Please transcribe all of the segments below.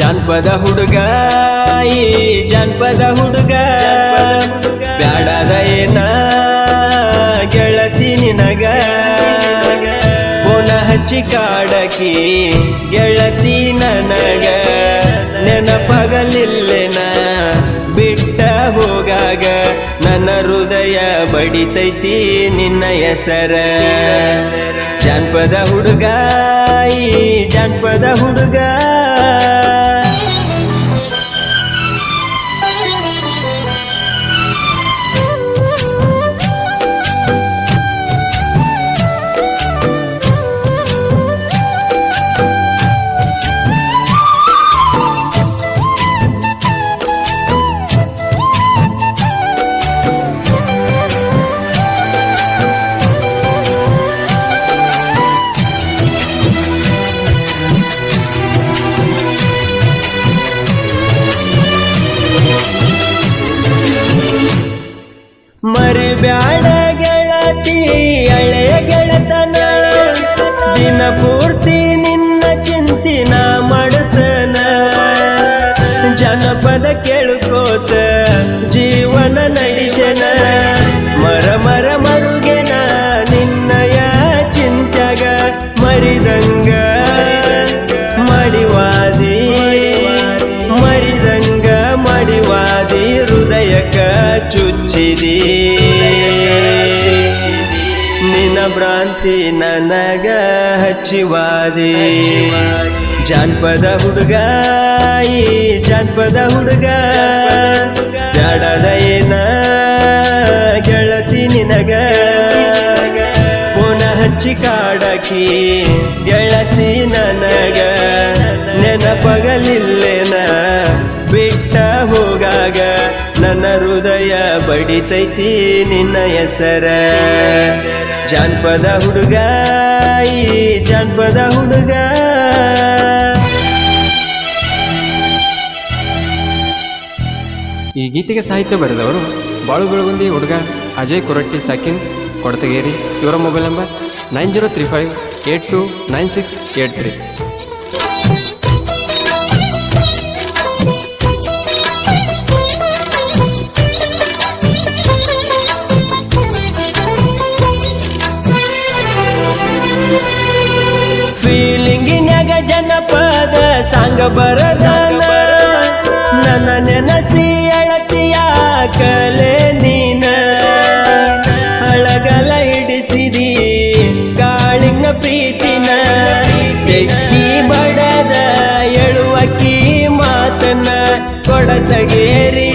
ಜಾನಪದ ಹುಡುಗ, ಈ ಜಾನಪದ ಹುಡುಗ. ಬ್ಯಾಡದ ಏನ, ಗೆಳತಿ ನಿನಗ. ಪುನಃ ಹಚ್ಚಿ ಕಾಡಕಿ, ಗೆಳತಿ ನನಗ. ನೆನಪಗಲಿಲ್ಲೆನ, ಬಿಟ್ಟ ಹೋಗಾಗ ನನ್ನ ಹೃದಯ ಬಡಿತೈತಿ ನಿನ್ನ ಹೆಸರ. ಜಾನಪದ ಹುಡುಗ, ಈ ಜಾನಪದ ಹುಡುಗ. ದಿನ ಪೂರ್ತಿ ಭ್ರಾಂತಿ ನನಗ ಹಚ್ಚಿವಾದಿ. ಜಾನಪದ ಹುಡುಗ, ಈ ಜಾನಪದ ಹುಡುಗ. ಜಾಡದ ಏನ ಗೆಳತಿ ನಿನಗ. ಪುನಃ ಹಚ್ಚಿ ಕಾಡಕಿ ಗೆಳತಿ ನನಗ. ನೆನಪಗಲಿಲ್ಲೆನ? ಬಡಿತೈತಿ ನಿನ್ನ ಹೆಸರ. ಜಾನ್ಪದ ಹುಡುಗ ಜಾನ್ಪದ ಹುಡುಗ. ಈ ಗೀತೆಗೆ ಸಾಹಿತ್ಯ ಬರೆದವರು ಬಾಳು ಬೆಳಗುಂದಿ ಹುಡುಗ ಅಜಯ್ ಕೊರಟ್ಟಿ ಸಾಕಿನ್ ಕೊಡತಗೇರಿ. ಇವರ mobile number nine zero three five eight two nine six eight three. ಫೀಲಿಂಗಿನ್ಯಾಗ ಜನಪದ ಸಾಂಗ ಬರಸನ ನನ್ನ ನೆನಸಿ ಅಳತಿಯ ಕಲೆ ನೀನ ಅಳಗಲ ಹಿಡಿಸಿದಿ ಕಾಳಿಂಗ ಪ್ರೀತಿನ. ತೆಕ್ಕಿ ಬಡದ ಎಳುವಕ್ಕಿ ಮಾತನ್ನ ಕೊಡತಗೇರಿ.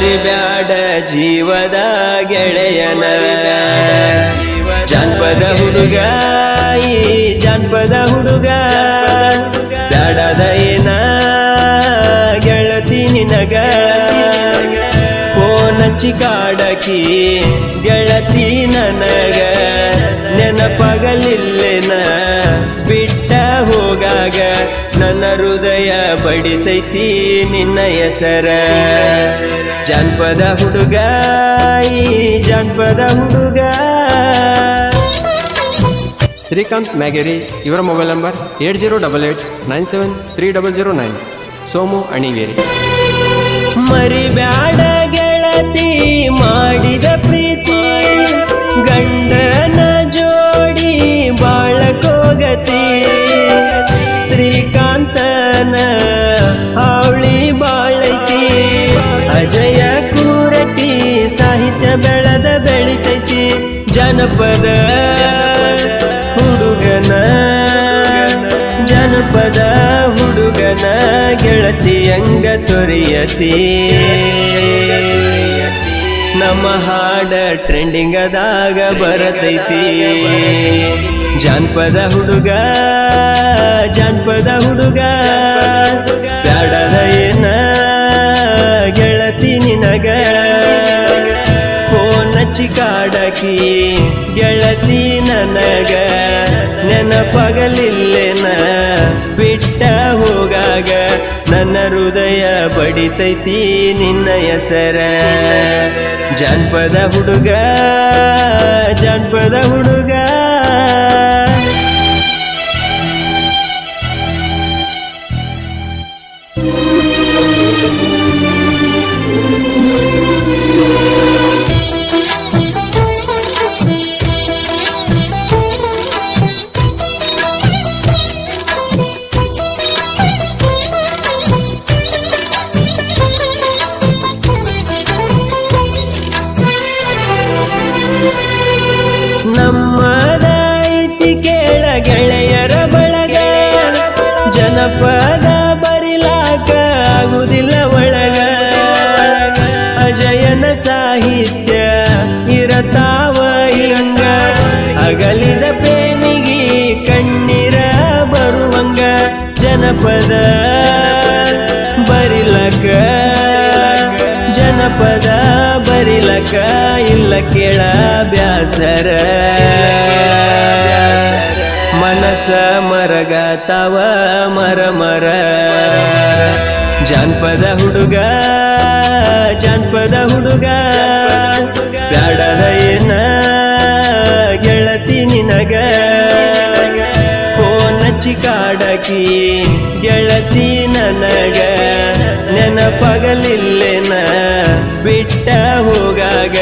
ಮರಿಬ್ಯಾಡ ಜೀವದ ಗೆಳೆಯನ. ಜಾನಪದ ಹುಡುಗ, ಈ ಜಾನಪದ ಹುಡುಗ, ಬ್ಯಾಡದ ಗೆಳತಿ ನಿನಗ. ಕೋನ ಕಾಡಕಿ ಗೆಳತಿ ನನಗ. ನೆನಪಗಲಿಲ್ಲೆನ, ಬಿಟ್ಟ ಹೋಗಾಗ ನನ್ನ ಹೃದಯ ಬಡಿತೈತಿ ನಿನ್ನ ಹೆಸರ. ಜಾನಪದ ಹುಡುಗ ಜಾನಪದ ಹುಡುಗ. ಶ್ರೀಕಾಂತ್ ಮ್ಯಾಗೇರಿ, ಇವರ mobile number eight zero double eight nine seven three double zero nine. Somu Anigeri. ಮರಿಬ್ಯಾಡ ಜನಪದ ಹುಡುಗನ ಜನಪದ ಹುಡುಗನ ಗೆಳತಿಯಂಗ ತೊರೆಯತಿ ನಮ್ಮ ಹಾಡ ಟ್ರೆಂಡಿಂಗದಾಗ ಬರತೈತಿ. ಜಾನಪದ ಹುಡುಗ ಜಾನಪದ ಹುಡುಗ, ಬ್ಯಾಡದ ಏನ ಗೆಳತಿ ನಿನಗ. ಕಾಡಕಿ, ಗೆಳತಿ ನನಗ ನೆನಪಗಲಿಲ್ಲೆನ? ಬಿಟ್ಟ ಹೋಗಾಗ ನನ್ನ ಹೃದಯ ಬಡಿತೈತಿ ನಿನ್ನ ಹೆಸರ. ಜಾನಪದ ಹುಡುಗ ಜಾನಪದ ಹುಡುಗ. ಜನಪದ ಬರಿಲಾಕ ಆಗುದಿಲ್ಲ ಒಳಗ. ಅಜಯನ ಸಾಹಿತ್ಯ ಇರತಾವ ಇರಂಗ. ಅಗಲಿದ ಪ್ರೇಮಿಗಿ ಕಣ್ಣೀರ ಬರುವಂಗ. ಜನಪದ ಬರಿಲಕ ಜನಪದ ಬರಿಲಕ ಇಲ್ಲ ಕೇಳ ಬ್ಯಾಸರ. ಮನಸ ಮರಗತಾವ ಮರ ಮರ. ಜಾನಪದ ಹುಡುಗ ಜಾನಪದ ಹುಡುಗ, ಬ್ಯಾಡದ ಏನ ಗೆಳತಿ ನಿನಗ. ಫೋನ್ ಹಚ್ಚಿ ಕಾಡಕಿ, ಗೆಳತಿ ನನಗ. ನೆನಪಗಲಿಲ್ಲೆನ, ಬಿಟ್ಟ ಹೋಗಾಗ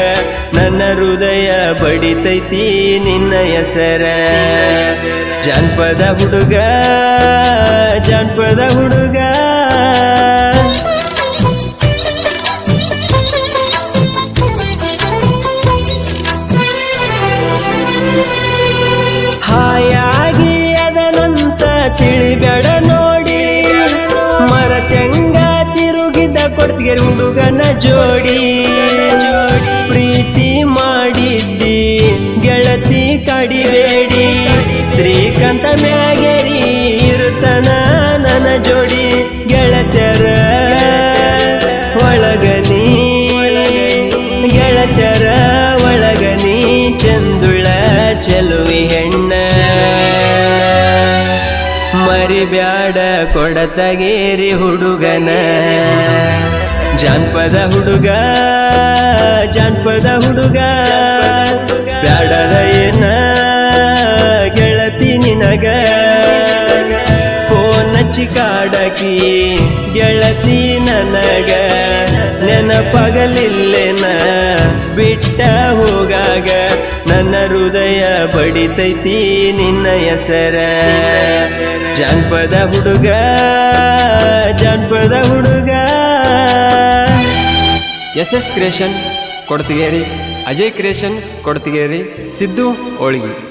ನನ್ನ ಹೃದಯ ಬಡಿತೈತಿ ನಿನ್ನ ಹೆಸರ. ಜಾನಪದ ಹುಡುಗ ಜಾನಪದ ಹುಡುಗ. ಹಾಯಾಗಿ ಅದನಂತ ತಿಳಿಬೇಡ ನೋಡಿ. ಮರತೆಂಗ ತಿರುಗಿದ ಕೊಡ್ತಿಗೆ ಹುಡುಗನ ಜೋಡಿ. ಕಡಿಬೇಡಿ ಶ್ರೀಕಂತ ಮ್ಯಾಗೇರಿ ಇರುತ್ತನ ನನ್ನ ಜೋಡಿ ಗೆಳತ್ಯರ. ಒಳಗನಿ ಗೆಳತ್ಯರ ಒಳಗನಿ ಚಂದುಳ ಚೆಲುವಿ ಹೆಣ್ಣ. ಮರಿಬ್ಯಾಡ ಕೊಡತಗೇರಿ ಹುಡುಗನ. ಜಾನ್ಪದ ಹುಡುಗ ಜಾನ್ಪದ ಹುಡುಗ. ಬ್ಯಾಡದ ಏನ ಕಾಡಕಿ, ಗೆಳತಿ ನನಗ ನೆನಪಗಲಿಲ್ಲೆನ? ಬಿಟ್ಟ ಹೋಗಾಗ ನನ್ನ ಹೃದಯ ಬಡಿತೈತಿ ನಿನ್ನ ಹೆಸರ. ಜಾನಪದ ಹುಡುಗ ಜಾನಪದ ಹುಡುಗ. S S creation Kodtigeri, Ajay creation Kodtigeri, Siddu Holige.